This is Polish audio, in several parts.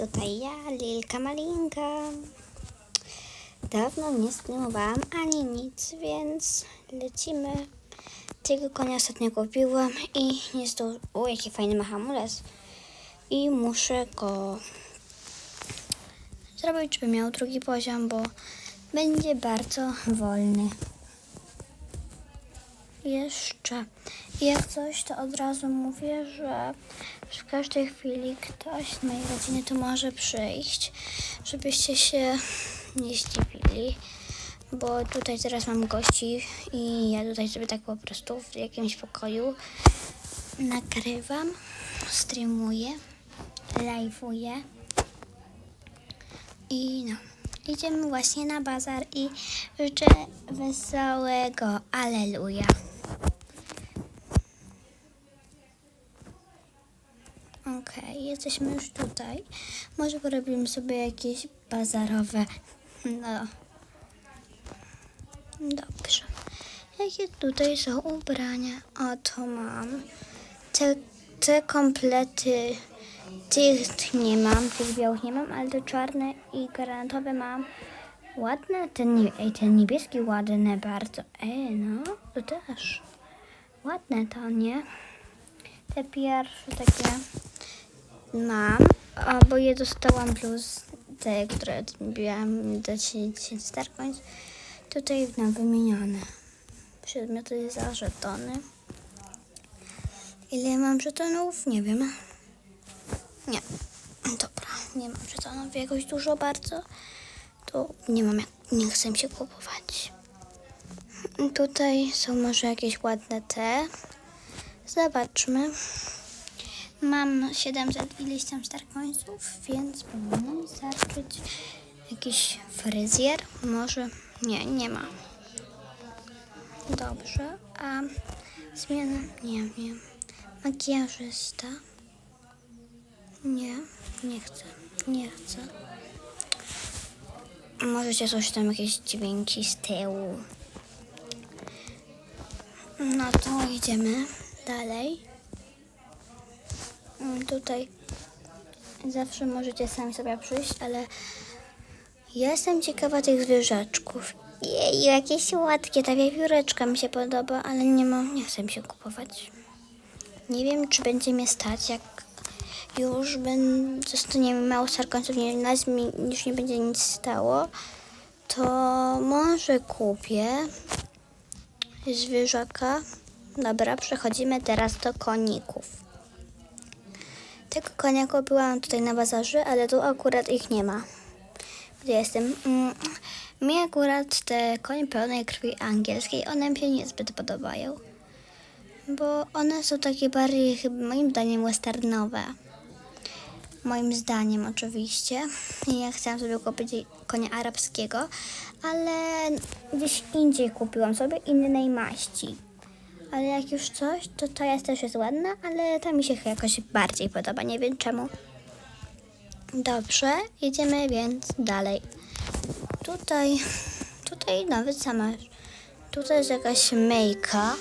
Tutaj ja, Lilka Malinka. Dawno nie streamowałam ani nic, więc lecimy. Tego konia ostatnio kupiłam i jest to... O, jaki fajny ma hamulec. I muszę go zrobić, żeby miał drugi poziom, bo będzie bardzo wolny. Jeszcze. Jak coś, to od razu mówię, że w każdej chwili ktoś z mojej rodziny tu może przyjść, żebyście się nie zdziwili, bo tutaj teraz mam gości i ja tutaj sobie tak po prostu w jakimś pokoju nagrywam, streamuję, live'uję i no. Idziemy właśnie na bazar i życzę wesołego Aleluja. Okej, jesteśmy już tutaj. Może porobimy sobie jakieś bazarowe. No. Dobrze. Jakie tutaj są ubrania? Oto mam. Te, te komplety tych nie mam, tych białych nie mam, ale te czarne i granatowe mam. Ładne, ten, ej, ten niebieski ładny bardzo. Ej, no, to też. Ładne to, nie? Te pierwsze takie mam, bo je dostałam plus te, które miałam do 10 Starcoins. Tutaj na wymienione. Przedmioty za żetony. Ile mam żetonów? Nie wiem. Nie. Dobra, nie mam żetonów jakoś dużo bardzo. To nie mam, jak, nie chcę się kupować. Tutaj są może jakieś ładne te. Zobaczmy. Mam 700 ileś tam starkońców, więc powinno mi starczyć. Jakiś fryzjer? Może? Nie, nie ma. Dobrze, a zmiana? Nie wiem. Makijażysta? Nie, nie chcę. Nie chcę. Możecie coś tam jakieś dźwięki z tyłu. No to idziemy dalej. Mm, Tutaj zawsze możecie sami sobie przyjść, ale ja jestem ciekawa tych zwierzaczków. Jej, jakieś słodkie, ta wiewióreczka mi się podoba, ale nie mam, nie chcę mi się kupować. Nie wiem, czy będzie mnie stać, jak już będę, zostaniemy mało sarkońców, nie, nas już nie będzie nic stało, to może kupię zwierzaka. Dobra, przechodzimy teraz do koników. Tego konia kupiłam tutaj na bazarze, ale tu akurat ich nie ma. Gdzie jestem? Mm, mi akurat te konie pełnej krwi angielskiej, one mi się niezbyt podobają. Bo one są takie bardziej, moim zdaniem, westernowe. Moim zdaniem oczywiście. Ja chciałam sobie kupić konia arabskiego, ale gdzieś indziej kupiłam sobie innej maści. Ale jak już coś, to ta jest też jest ładna, ale ta mi się jakoś bardziej podoba. Nie wiem czemu. Dobrze, idziemy więc dalej. Tutaj, tutaj nawet sama. Tutaj jest jakaś myjka.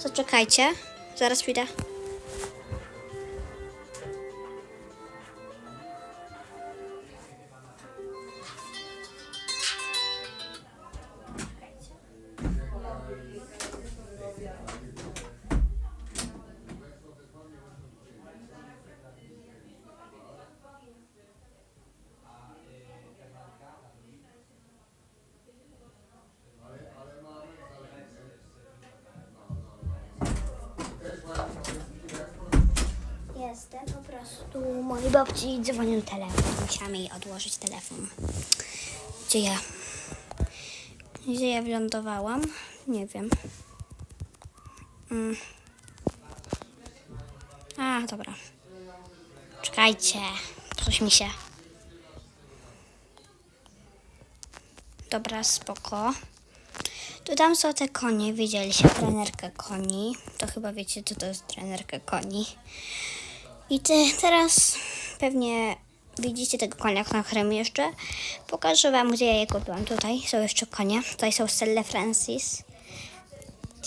Zaczekajcie, zaraz pójdę. Jestem po prostu mojej babci dzwonił telefon. Musiałam jej odłożyć telefon. Gdzie ja? Gdzie ja wylądowałam? Nie wiem. Mm. A, dobra. Czekajcie. Coś mi się... Dobra, spoko. Tu tam są te konie, widzieliście trenerkę koni. To chyba wiecie, co to jest trenerka koni. I ty teraz pewnie widzicie tego konia na którym jeszcze. Pokażę wam, gdzie ja je kupiłam. Tutaj są jeszcze konie. Tutaj są Selle Francis.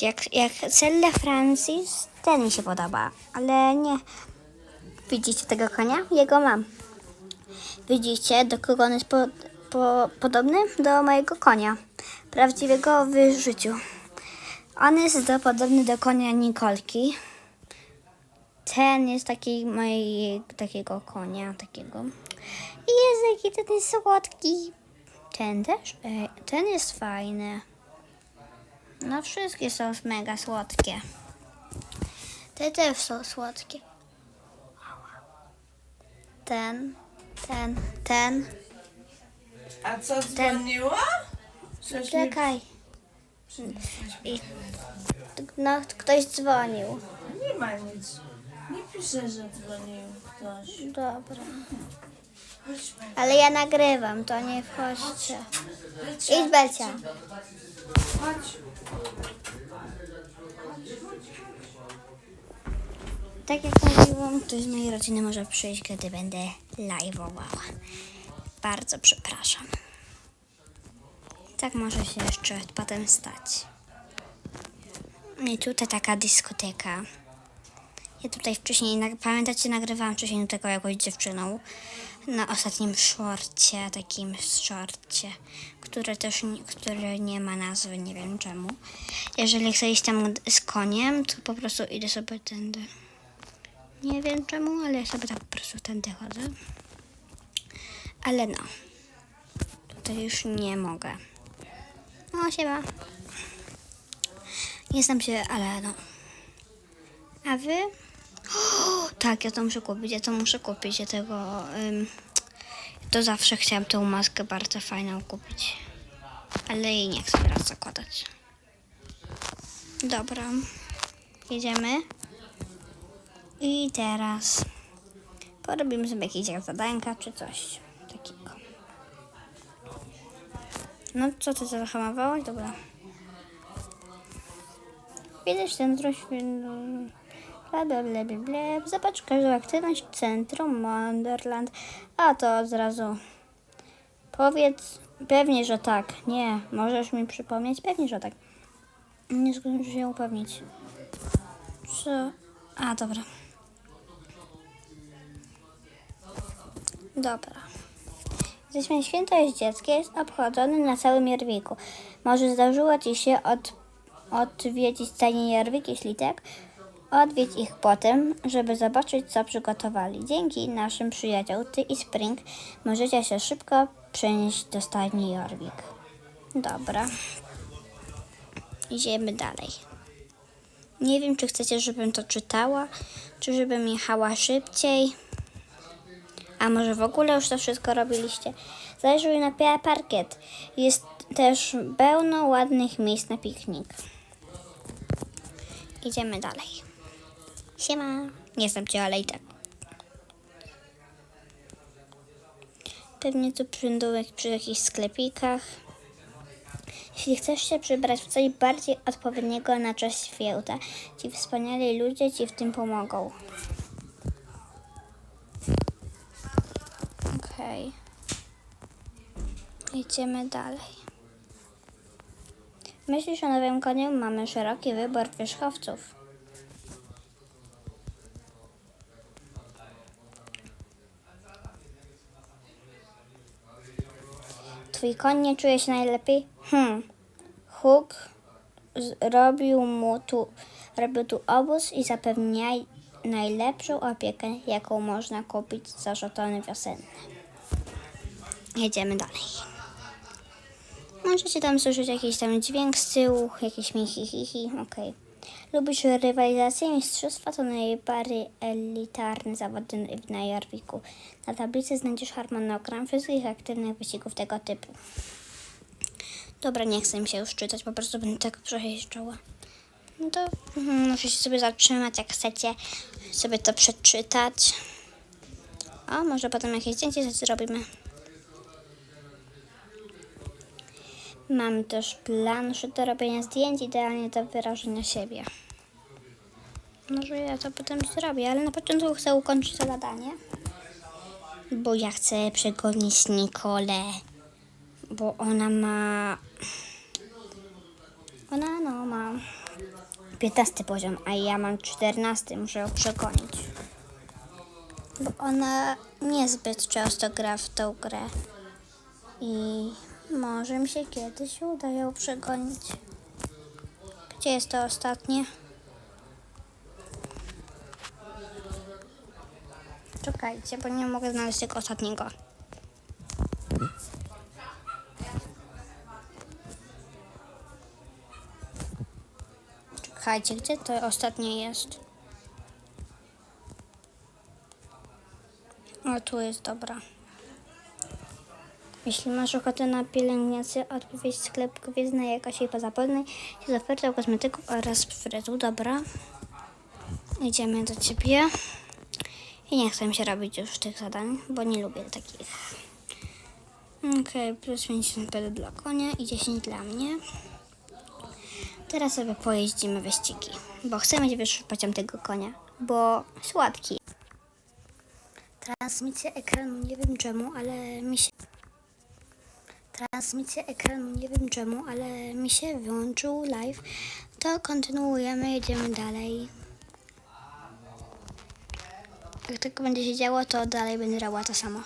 Jak, jak Selle Francis, ten mi się podoba, ale nie. Widzicie tego konia? Jego mam. Widzicie, do kogo on jest po, po, podobny? Do mojego konia. Prawdziwego w życiu. On jest do, podobny do konia Nikolki. Ten jest taki mojej, takiego konia, takiego. I jest jaki ten jest słodki. Ten też? Ej, ten jest fajny. No wszystkie są mega słodkie. Te też są słodkie. Ten, ten, ten. A co? Coś mi Czekaj. I, no, ktoś dzwonił. Nie ma nic. Nie pisze, że dzwonił ktoś. Dobra. Chodźmy. Ale ja nagrywam, to nie wchodźcie. Idź Belcia. Chodź. Tak jak mówiłam, ktoś z mojej rodziny może przyjść, kiedy będę live'owała. Bardzo przepraszam. Tak może się jeszcze potem stać. I tutaj taka dyskoteka. Ja tutaj wcześniej, pamiętacie, nagrywałam wcześniej do tego jakąś dziewczyną na ostatnim shorcie, takim shorcie, które też, które nie ma nazwy, nie wiem czemu. Jeżeli chcę iść tam z koniem, to po prostu idę sobie tędy. Nie wiem czemu, ale ja sobie tak po prostu tędy chodzę. Ale no. Tutaj już nie mogę. No, siema. Nie znam się, ale no. A wy? O, tak, ja to muszę kupić, ja to muszę kupić. Ja tego... Ym, to zawsze chciałam tą maskę bardzo fajną kupić. Ale jej nie chcę teraz zakładać. Dobra. Jedziemy. I teraz porobimy sobie jakieś zadanka czy coś takiego. No co ty zahamowałaś? Dobra. Widać centrum świn- bla bla bla bla. Zobacz każdą aktywność centrum Wonderland. A to od razu powiedz pewnie, że tak. Nie, możesz mi przypomnieć? Pewnie, że tak. Nie zdążę się upewnić. Co? A, dobra. Dobra. Zaśmian święto jest dzieckie, jest obchodzony na całym Jarwiku. Może zdarzyło Ci się od, odwiedzić stajnię Jarwik, jeśli tak, odwiedź ich potem, żeby zobaczyć, co przygotowali. Dzięki naszym przyjacioł, Ty i Spring, możecie się szybko przenieść do stajni Jarwik. Dobra. Idziemy dalej. Nie wiem, czy chcecie, żebym to czytała, czy żebym jechała szybciej. A może w ogóle już to wszystko robiliście? Zajrzyj na pa- parkiet. Jest też pełno ładnych miejsc na piknik. Idziemy dalej. Siema. Nie znam cię, ale i tak. Pewnie tu będą przy jakichś sklepikach. Jeśli chcesz się przybrać w coś bardziej odpowiedniego na czas święta, ci wspaniali ludzie ci w tym pomogą. Okej. Idziemy dalej. Myślisz o nowym koniu? Mamy szeroki wybór wierzchowców. Twój koń nie czuje się najlepiej? Hmm. Huk zrobił mu tu, robił tu obóz i zapewnia najlepszą opiekę, jaką można kupić za żetony wiosenne. Jedziemy dalej. Możecie tam słyszeć jakiś tam dźwięk z tyłu, jakieś mi hi, hi, hi. okej. Lubisz rywalizację mistrzostwa? To najbardziej elitarny zawód na Jarwiku. Na tablicy znajdziesz harmonogram wszystkich aktywnych wyścigów tego typu. Dobra, nie chcę mi się już czytać, po prostu będę tak przejeżdżała. No to mhm, możecie sobie zatrzymać, jak chcecie sobie to przeczytać. A może potem jakieś zdjęcie zrobimy. Mam też planszę do robienia zdjęć, idealnie do wyrażenia siebie. Może ja to potem zrobię, ale na początku chcę ukończyć to zadanie. Bo ja chcę przegonić Nikolę. Bo ona ma... Ona no ma 15 poziom, a ja mam 14. Muszę ją przegonić. bo ona niezbyt często gra w tą grę. I może mi się kiedyś uda ją przegonić. Gdzie jest to ostatnie? Czekajcie, bo nie mogę znaleźć tego ostatniego. Czekajcie, gdzie to ostatnie jest? O, tu jest, dobra. Jeśli masz ochotę na pielęgnację, odpowiedź sklep gwiezdnej jakości pozapolnej z ofertą kosmetyków oraz fryzu. Dobra. Idziemy do ciebie. I nie chcę się robić już tych zadań, bo nie lubię takich. Okej, plus 50 PD dla konia i 10 dla mnie. Teraz sobie pojeździmy wyścigi, bo chcę mieć wyższy poziom tego konia, bo słodki. Transmisja ekranu, nie wiem czemu, ale mi się... Transmisja ekranu, nie wiem czemu, ale mi się wyłączył live. To kontynuujemy, jedziemy dalej. Jak tylko będzie się działo, to dalej będę robiła to samo.